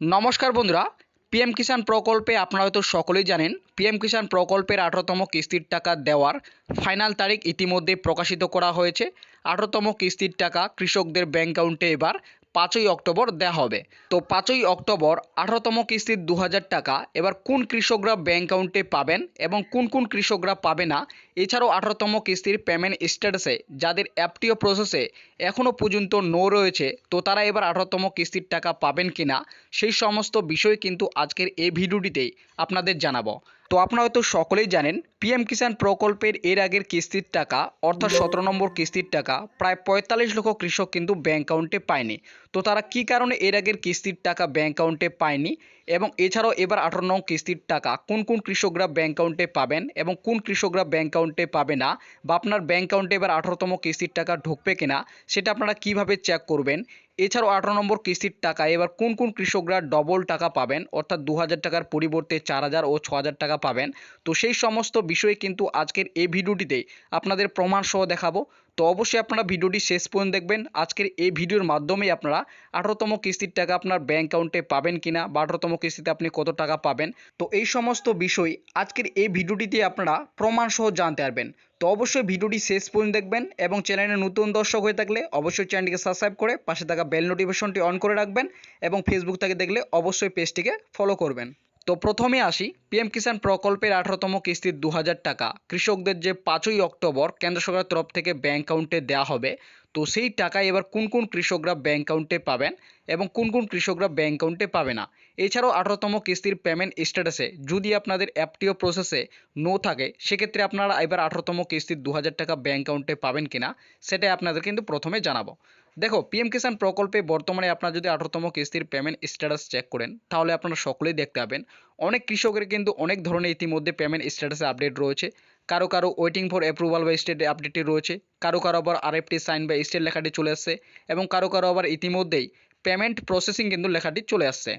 নমস্কার বন্ধুরা পিএম কিষাণ প্রকল্পে আপনারা হয়তো সকলেই জানেন পিএম কিষাণ প্রকল্পের আঠারোতম কিস্তির টাকা দেওয়ার ফাইনাল তারিখ ইতিমধ্যে প্রকাশিত করা হয়েছে। আঠারোতম কিস্তির টাকা কৃষকদের ব্যাঙ্ক অ্যাকাউন্টে এবার পাঁচই অক্টোবর দেওয়া হবে। তো পাঁচই অক্টোবর আঠারোতম কিস্তির দু হাজার টাকা, এবার কোন কৃষকরা ব্যাঙ্ক অ্যাকাউন্টে পাবেন এবং কোন কোন কৃষকরা পাবে না, এছাড়াও আঠারোতম কিস্তির পেমেন্ট স্ট্যাটাসে যাদের অ্যাপটিও প্রসেসে এখনও পর্যন্ত নো রয়েছে, তো তারা এবার আঠারোতম কিস্তির টাকা পাবেন কি না সেই সমস্ত বিষয় কিন্তু আজকের এই ভিডিওটিতেই আপনাদের জানাব। তো আপনারা হয়তো সকলেই জানেন পিএম কিষাণ প্রকল্পের এর আগের কিস্তির টাকা, অর্থাৎ সতেরো নম্বর কিস্তির টাকা, প্রায় পঁয়তাল্লিশ লক্ষ কৃষক কিন্তু ব্যাঙ্ক অ্যাকাউন্টে পায়নি। তো তারা কি কারণে এর আগের কিস্তির টাকা ব্যাংক অ্যাকাউন্টে পায়নি? এবং এছাড়াও এবার আঠারো নং কিস্তির টাকা কোন কোন কৃষকরা ব্যাংক অ্যাকাউন্টে পাবেন এবং কোন কৃষকরা ব্যাংক অ্যাকাউন্টে পাবে না? বা আপনার ব্যাংক অ্যাকাউন্টে এবার আঠারোতম কিস্তির টাকা ঢুকবে কিনা? সেটা আপনারা কীভাবে চেক করবেন? এছাড়াও আঠারো নম্বর কিস্তির টাকা এবার কোন কোন কৃষকরা ডবল টাকা পাবেন? অর্থাৎ দু হাজার টাকার পরিবর্তে চার হাজার ও ছ হাজার টাকা পাবেন। তো সেই সমস্ত বিষয়ে কিন্তু আজকের এই ভিডিওটিতে আপনাদের প্রমাণ সহ দেখাবো। তো অবশ্যই আপনারা ভিডিওটি শেষ পর্যন্ত দেখবেন। আজকের এই ভিডিওর মাধ্যমেই আপনারা আঠারোতম কিস্তির টাকা আপনার ব্যাঙ্ক অ্যাকাউন্টে পাবেন কিনা বা আঠারোতম কিস্তিতে আপনি কত টাকা পাবেন। তো এই সমস্ত বিষয় আজকের এই ভিডিওটিতে আপনারা প্রমাণসহ জানতে পারবেন। তো অবশ্যই ভিডিওটি শেষ পর্যন্ত দেখবেন এবং চ্যানেলে নতুন দর্শক হয়ে থাকলে অবশ্যই চ্যানেলটিকে সাবস্ক্রাইব করে পাশে থাকা বেল নোটিফিকেশনটি অন করে রাখবেন এবং ফেসবুক থেকে দেখলে অবশ্যই পেজটিকে ফলো করবেন। তো প্রথমে আসি পিএম কিষাণ প্রকল্পের আঠারোতম কিস্তির দু হাজার টাকা। কৃষকদের যে পাঁচই অক্টোবর কেন্দ্র সরকারের তরফ থেকে ব্যাংক অ্যাকাউন্টে দেওয়া হবে। তো সেই টাকায় এবার কোন কোন কৃষকরা ব্যাংক অ্যাকাউন্টে পাবেন এবং কোন কোন কৃষকরা ব্যাংক অ্যাকাউন্টে পাবে না। এছাড়াও আঠারোতম কিস্তির পেমেন্ট স্ট্যাটাসে যদি আপনাদের অ্যাপটিও প্রসেসে নো থাকে, সেক্ষেত্রে আপনারা এবার আঠারোতম কিস্তির দু হাজার টাকা ব্যাংক অ্যাকাউন্টে পাবেন কিনা, সেটাই আপনাদের কিন্তু প্রথমে জানাব। দেখো পিএম কিষাণ প্রকল্পে বর্তমানে আপনারা যদি আঠারোতম কিস্তির পেমেন্ট স্ট্যাটাস চেক করেন, তাহলে আপনারা সকলেই দেখতে পাবেন। অনেক কৃষকের কিন্তু অনেক ধরনের ইতিমধ্যে পেমেন্ট স্ট্যাটাসে আপডেট রয়েছে। কারও কারও ওয়েটিং ফর অ্যাপ্রুভাল বা স্টেট আপডেটটি রয়েছে। কারও কারও আবার আরএফটি সাইন বা স্টেট লেখাটি চলে আসছে। এবং কারও কারও আবার ইতিমধ্যেই পেমেন্ট প্রসেসিং কিন্তু লেখাটি চলে আসছে।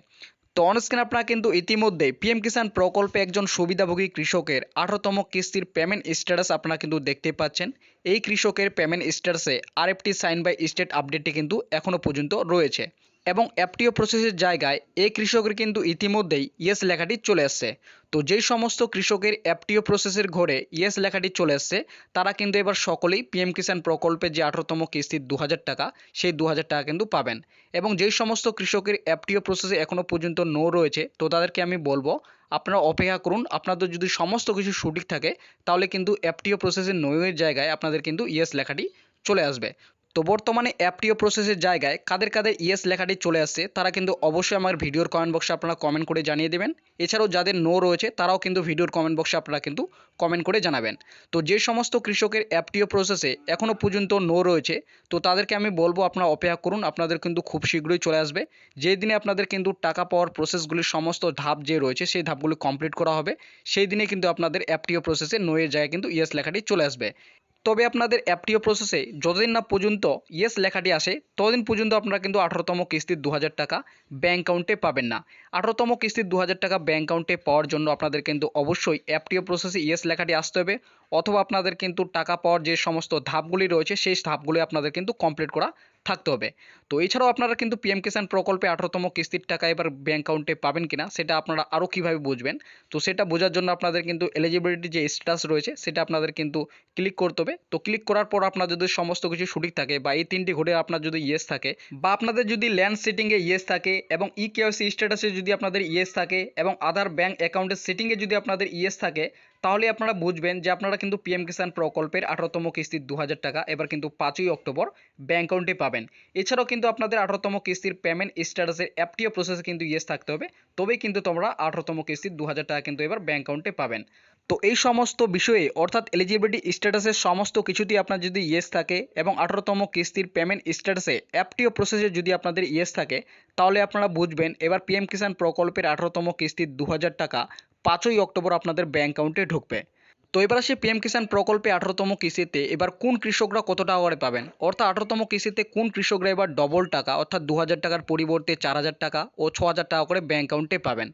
তো অনস্ক্রিন আপনারা কিন্তু ইতিমধ্যে পিএম কিষাণ প্রকল্পে একজন সুবিধাভোগী কৃষকের আঠারোতম কিস্তির পেমেন্ট স্ট্যাটাস আপনারা কিন্তু দেখতে পাচ্ছেন। এই কৃষকের পেমেন্ট স্ট্যাটাসে আরএফটি সাইন বাই স্টেট আপডেটটি কিন্তু এখনও পর্যন্ত রয়েছে। এবং অ্যাপটিও প্রসেসের জায়গায় এ কৃষকের কিন্তু ইতিমধ্যেই ইয়েস লেখাটি চলে আসছে। তো যেই সমস্ত কৃষকের অ্যাপটিও প্রসেসের ঘরে ইয়েস লেখাটি চলে আসছে, তারা কিন্তু এবার সকলেই পিএম কিষাণ প্রকল্পে যে আঠারোতম কিস্তির দু হাজার টাকা, সেই দু হাজার টাকা কিন্তু পাবেন। এবং যেই সমস্ত কৃষকের অ্যাপটিও প্রসেসে এখনও পর্যন্ত নো রয়েছে, তো তাদেরকে আমি বলব, আপনারা অপেক্ষা করুন, আপনাদের যদি সমস্ত কিছু সঠিক থাকে, তাহলে কিন্তু অ্যাপটিও প্রসেসের নোয়ের জায়গায় আপনাদের কিন্তু ইয়েস লেখাটি চলে আসবে। তো বর্তমানে অ্যাপটিও প্রসেসের জায়গায় কাদের কাদের ইয়েস লেখাটি চলে আসছে, তারা কিন্তু অবশ্যই আমার ভিডিওর কমেন্ট বক্সে আপনারা কমেন্ট করে জানিয়ে দেবেন। এছাড়াও যাদের নো রয়েছে, তারাও কিন্তু ভিডিওর কমেন্ট বক্সে আপনারা কিন্তু কমেন্ট করে জানাবেন। তো যে সমস্ত কৃষকের অ্যাপটিও প্রসেসে এখনও পর্যন্ত নো রয়েছে, তো তাদেরকে আমি বলব আপনারা অপেক্ষা করুন, আপনাদের কিন্তু খুব শীঘ্রই চলে আসবে। যেই দিনে আপনাদের কিন্তু টাকা পাওয়ার প্রসেসগুলির সমস্ত ধাপ যে রয়েছে, সেই ধাপগুলি কমপ্লিট করা হবে, সেই দিনে কিন্তু আপনাদের অ্যাপটিও প্রসেসে নোয়ের জায়গায় কিন্তু ইয়েস লেখাটি চলে আসবে। তবে আপনাদের অ্যাপটিও প্রসেসে যতদিন না পর্যন্ত ইয়েস লেখাটি আসে, ততদিন পর্যন্ত আপনারা কিন্তু আঠারোতম কিস্তির দু হাজার টাকা ব্যাঙ্ক অ্যাকাউন্টে পাবেন না। আঠারোতম কিস্তির দু হাজার টাকা ব্যাঙ্ক অ্যাকাউন্টে পাওয়ার জন্য আপনাদের কিন্তু অবশ্যই অ্যাপটিও প্রসেসে ইয়েস লেখাটি আসতে হবে, অথবা আপনাদের কিন্তু টাকা পাওয়ার যে সমস্ত ধাপগুলি রয়েছে, সেই ধাপগুলি আপনাদের কিন্তু কমপ্লিট করা থাকতে হবে। তো এছাড়াও আপনারা কিন্তু পিএম কিষাণ প্রকল্পে আঠারোতম কিস্তির টাকা এবার ব্যাঙ্ক অ্যাকাউন্টে পাবেন কিনা, সেটা আপনারা আরও কীভাবে বুঝবেন? তো সেটা বোঝার জন্য আপনাদের কিন্তু এলিজিবিলিটি যে স্ট্যাটাস রয়েছে, সেটা আপনাদের কিন্তু ক্লিক করতে হবে। তো ক্লিক করার পর আপনার যদি সমস্ত কিছু সঠিক থাকে বা এই তিনটি ঘটে আপনার যদি ইয়েস থাকে বা আপনাদের যদি ল্যান্ড সেটিংয়ে ইয়েস থাকে এবং ই কেওয়াইসি স্ট্যাটাসে যদি আপনাদের ইয়েস থাকে এবং আধার ব্যাঙ্ক অ্যাকাউন্টের সেটিংয়ে যদি আপনাদের ইয়েস থাকে তাহলে আপনারা বুঝবেন যে আপনারা কিন্তু পিএম কিষাণ প্রকল্পের আঠারোতম কিস্তির দু হাজার টাকা, এবার কিন্তু পাঁচই অক্টোবর ব্যাঙ্ক অ্যাকাউন্টে পাবেন। এছাড়াও কিন্তু আপনাদের আঠারোতম কিস্তির পেমেন্ট স্ট্যাটাসের অ্যাপটিও প্রসেসে কিন্তু ইয়েস থাকতে হবে, তবেই কিন্তু তোমরা আঠারোতম কিস্তির দু হাজার টাকা কিন্তু এবার ব্যাঙ্ক অ্যাকাউন্টে পাবেন। তো এই সমস্ত বিষয়ে, অর্থাৎ এলিজিবিলিটি স্ট্যাটাসের সমস্ত কিছুতেই আপনার যদি ইয়েস থাকে এবং আঠারোতম কিস্তির পেমেন্ট স্ট্যাটাসে অ্যাপটিও প্রসেসে যদি আপনাদের ইয়েস থাকে, তাহলে আপনারা বুঝবেন এবার পিএম কিষাণ প্রকল্পের আঠারোতম কিস্তির দু হাজার টাকা পাঁচই অক্টোবর আপনাদের ব্যাঙ্ক অ্যাকাউন্টে ঢুকবে। তো এবার আসে পিএম কিষাণ প্রকল্পে আঠারোতম কিস্তিতে, এবার কোন কৃষকরা কত টাকা করে পাবেন? অর্থাৎ আঠারোতম কিস্তিতে কোন কৃষকরা এবার ডবল টাকা, অর্থাৎ দু হাজার টাকার পরিবর্তে চার হাজার টাকা ও ছ টাকা করে ব্যাঙ্ক অ্যাকাউন্টে পাবেন?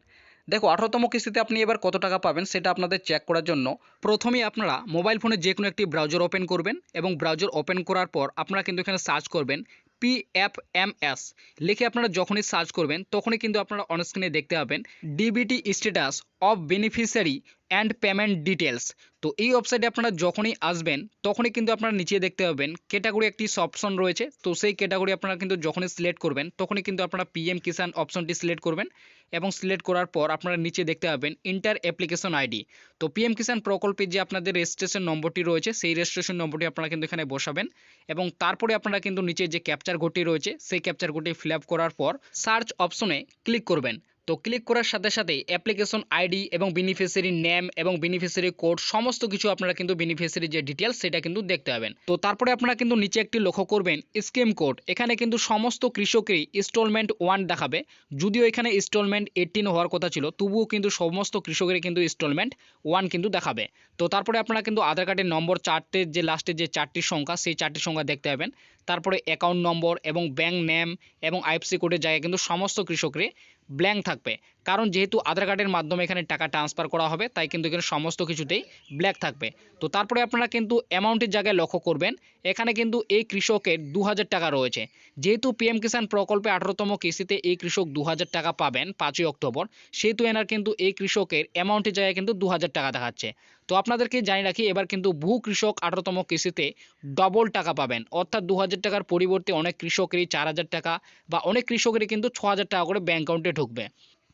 দেখো, আঠারোতম কিস্তিতে আপনি এবার কত টাকা পাবেন সেটা আপনাদের চেক করার জন্য প্রথমেই আপনারা মোবাইল ফোনে যে কোনো একটি ব্রাউজার ওপেন করবেন এবং ব্রাউজার ওপেন করার পর আপনারা কিন্তু এখানে সার্চ করবেন পি এফ এম এস লিখে আপনারা যখনই সার্চ করবেন, তখনই কিন্তু আপনারা অনস্ক্রিনে দেখতে পাবেন DBT status of beneficiary and payment details তো এই ওয়েবসাইটে আপনারা যখনই আসবেন, তখনই কিন্তু আপনারা নিচে দেখতে পাবেন ক্যাটাগরি একটি অপশন রয়েছে। তো সেই ক্যাটাগরি আপনারা কিন্তু যখনই সিলেক্ট করবেন, তখনই কিন্তু আপনারা পিএম কিষাণ অপশনটি সিলেক্ট করবেন এবং সিলেক্ট করার পর আপনারা নিচে দেখতে পাবেন ইন্টার অ্যাপ্লিকেশন আইডি তো পিএম কিষাণ প্রকল্পে যে আপনাদের রেজিস্ট্রেশন নম্বরটি রয়েছে, সেই রেজিস্ট্রেশন নম্বরটি আপনারা কিন্তু এখানে বসাবেন এবং তারপরে আপনারা কিন্তু নিচে যে ক্যাপচার কোডটি রয়েছে, সেই ক্যাপচার কোডটি ফিল করার পর সার্চ অপশনে ক্লিক করবেন। তো ক্লিক করার সাথে সাথেই অ্যাপ্লিকেশন আইডি এবং বেনিফিশিয়ারি নেম এবং বেনিফিশিয়ারি কোড সমস্ত কিছু আপনারা কিন্তু বেনিফিশিয়ারি যে ডিটেলস সেটা কিন্তু দেখতে পাবেন। তো তারপরে আপনারা কিন্তু নিচে একটি লক্ষ্য করবেন স্কিম কোড এখানে কিন্তু সমস্ত কৃষকেরই ইনস্টলমেন্ট ওয়ান দেখাবে। যদিও এখানে ইনস্টলমেন্ট এইটিন হওয়ার কথা ছিল, তবুও কিন্তু সমস্ত কৃষকেরই কিন্তু ইনস্টলমেন্ট ওয়ান কিন্তু দেখাবে। তো তারপরে আপনারা কিন্তু আধার কার্ডের নম্বর চারটের যে লাস্টে যে চারটি সংখ্যা, সেই চারটি সংখ্যা দেখতে পাবেন। তারপরে অ্যাকাউন্ট নম্বর এবং ব্যাংক নেম এবং আইএফসি কোডের জায়গায় কিন্তু সমস্ত কৃষকরে ব্ল্যাঙ্ক থাকবে। কারণ যেহেতু আধার কার্ডের মাধ্যমে এখানে টাকা ট্রান্সফার করা হবে, তাই কিন্তু এখানে সমস্ত কিছুতেই ব্ল্যাক থাকবে। তো তারপরে আপনারা কিন্তু অ্যামাউন্টের জায়গায় লক্ষ্য করবেন, এখানে কিন্তু এই কৃষকের দু হাজার টাকা রয়েছে। যেহেতু পিএম কিষাণ প্রকল্পে আঠারোতম কিস্তিতে এই কৃষক দু হাজার টাকা পাবেন পাঁচই অক্টোবর, সেহেতু এনার কিন্তু এই কৃষকের অ্যামাউন্টের জায়গায় কিন্তু দু হাজার টাকা দেখাচ্ছে। তো আপনাদেরকে জানিয়ে রাখি, এবার কিন্তু বহু কৃষক আঠারোতম কৃষিতে ডবল টাকা পাবেন। অর্থাৎ দু হাজার টাকার পরিবর্তে অনেক কৃষকেরই চার হাজার টাকা বা অনেক কৃষকেরই কিন্তু ছ টাকা করে ব্যাঙ্ক অ্যাকাউন্টে ঢুকবে।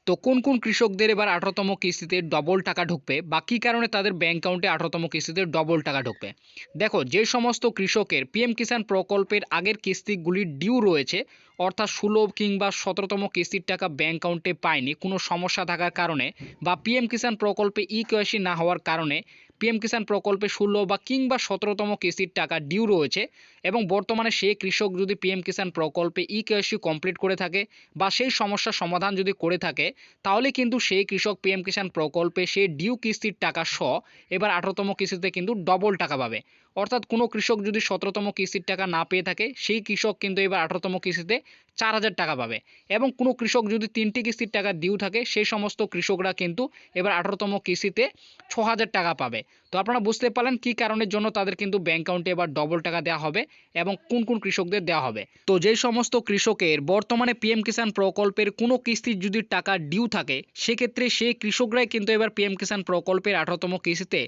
তো কোন কোন কৃষকদের এবার আঠারোতম কিস্তিতে ডবল টাকা ঢুকবে? বা কী কারণে তাদের ব্যাঙ্ক অ্যাকাউন্টে আঠারোতম কিস্তিতে ডবল টাকা ঢুকবে? দেখো, যে সমস্ত কৃষকের পিএম কিষাণ প্রকল্পের আগের কিস্তিগুলি ডিউ রয়েছে, অর্থাৎ সুলভ কিংবা সতেরোতম কিস্তির টাকা ব্যাঙ্ক অ্যাকাউন্টে পায়নি, কোনো সমস্যা থাকার কারণে বা পিএম কিষাণ প্রকল্পে ই কেওয়াইসি না হওয়ার কারণে পিএম কিষাণ প্রকল্পে ষোলো বা কিংবা সতেরোতম কিস্তির টাকা ডিউ রয়েছে এবং বর্তমানে সে কৃষক যদি পিএম কিষাণ প্রকল্পে ই কেওয়াইসি কমপ্লিট করে থাকে বা সেই সমস্যার সমাধান যদি করে থাকে, তাহলে কিন্তু সেই কৃষক পিএম কিষাণ প্রকল্পে সে ডিউ কিস্তির টাকা সহ এবার আঠারোতম কিস্তিতে কিন্তু ডবল টাকা পাবে। অর্থাৎ কোনো কৃষক যদি সতেরোতম কিস্তির টাকা না পেয়ে থাকে, সেই কৃষক কিন্তু এবার আঠারোতম কিস্তিতে চার হাজার টাকা পাবে। এবং কোনো কৃষক যদি তিনটি কিস্তির টাকা ডিউ থাকে, সেই সমস্ত কৃষকরা কিন্তু এবার আঠারোতম কিস্তিতে ছ হাজার টাকা পাবে। তো আপনারা বুঝতে পারলেন কী কারণের জন্য তাদের কিন্তু ব্যাঙ্ক অ্যাকাউন্টে এবার ডবল টাকা দেওয়া হবে এবং কোন কোন কৃষকদের দেওয়া হবে। তো যেই সমস্ত কৃষকের বর্তমানে পিএম কিষাণ প্রকল্পের কোনো কিস্তির যদি টাকা ডিউ থাকে, সেক্ষেত্রে সেই কৃষকরাই কিন্তু এবার পিএম কিষাণ প্রকল্পের আঠারোতম কিস্তিতে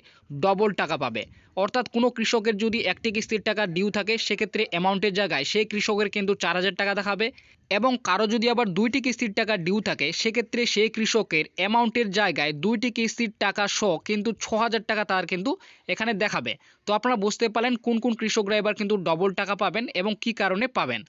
ডবল টাকা পাবে। অর্থাৎ কোনো কৃষকের যদি একটি কিস্তির টাকা ডিউ থাকে, সেক্ষেত্রে অ্যামাউন্টের জায়গায় সেই কৃষকের কিন্তু চার হাজার টাকা দেখাবে। এবং কারও যদি আবার দুইটি কিস্তির টাকা ডিউ থাকে, সেক্ষেত্রে সেই কৃষকের অ্যামাউন্টের জায়গায় দুইটি কিস্তির টাকা সহ কিন্তু ছ হাজার টাকা তার কিন্তু এখানে দেখাবে। তো আপনারা বুঝতে পারলেন কোন কোন কৃষকরা এবার কিন্তু ডবল টাকা পাবেন এবং কি কারণে পাবেন।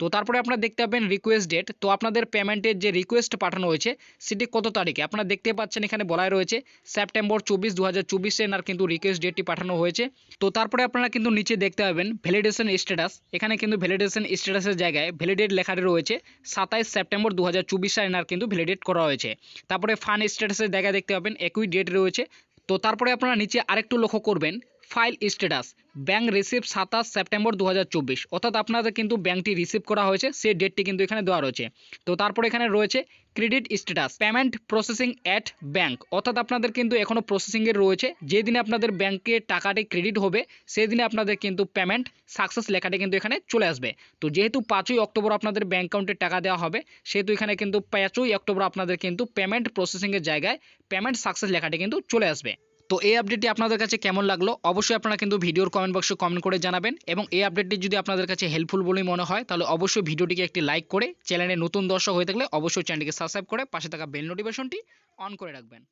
তো তারপরে আপনারা দেখতে পাবেন রিকোয়েস্ট ডেট তো আপনাদের পেমেন্টের যে রিকোয়েস্ট পাঠানো হয়েছে, সেটি কত তারিখে? আপনারা দেখতে পাচ্ছেন এখানে বলাই রয়েছে সেপ্টেম্বর চব্বিশ দু হাজার চব্বিশে এনার কিন্তু রিকোয়েস্ট ডেটটি পাঠানো হয়েছে। তো তারপরে আপনারা কিন্তু নিচে দেখতে পাবেন ভ্যালিডেশন স্ট্যাটাস এখানে কিন্তু ভ্যালিডেশন স্ট্যাটাসের জায়গায় ভ্যালিডেট লেখাটি রয়েছে। সাতাইশ সেপ্টেম্বর দু হাজার চব্বিশ সালে এনার কিন্তু ভ্যালিডেট করা হয়েছে। তারপরে ফান স্ট্যাটাসের জায়গায় দেখতে পাবেন, একই ডেট রয়েছে। তো তারপরে আপনারা নিচে আরেকটু লক্ষ্য করবেন ফাইল স্ট্যাটাস। ব্যাঙ্ক রিসিভ সাতাশ সেপ্টেম্বর দু হাজার চব্বিশ। অর্থাৎ আপনাদের কিন্তু ব্যাংকটি রিসিভ করা হয়েছে, সেই ডেটটি কিন্তু এখানে দেওয়া রয়েছে। তো তারপরে এখানে রয়েছে credit status, payment processing at bank অর্থাৎ আপনাদের কিন্তু এখনও প্রসেসিংয়ে রয়েছে। যেদিনে আপনাদের ব্যাঙ্কে টাকাটি ক্রেডিট হবে সেই দিনে আপনাদের কিন্তু পেমেন্ট সাকসেস লেখাটি কিন্তু এখানে চলে আসবে। তো যেহেতু পাঁচই অক্টোবর আপনাদের ব্যাংক অ্যাকাউন্টে টাকা দেওয়া হবে, সেহেতু এখানে কিন্তু পাঁচই অক্টোবর আপনাদের কিন্তু পেমেন্ট প্রসেসিংয়ের জায়গায় পেমেন্ট সাকসেস লেখাটি কিন্তু চলে আসবে। তো এই আপডেটটি আপনাদের কাছে কেমন লাগল? অবশ্যই আপনারা কিন্তু ভিডিওর কমেন্ট বক্সে কমেন্ট করে জানাবেন এবং এই আপডেটটি যদি আপনাদের কাছে হেল্পফুল বলেই মনে হয়, তাহলে অবশ্যই ভিডিওটিকে একটি লাইক করে চ্যানেলে নতুন দর্শক হয়ে থাকলে অবশ্যই চ্যানেলটিকে সাবস্ক্রাইব করে পাশে থাকা বেল নোটিফিকেশনটি অন করে রাখবেন।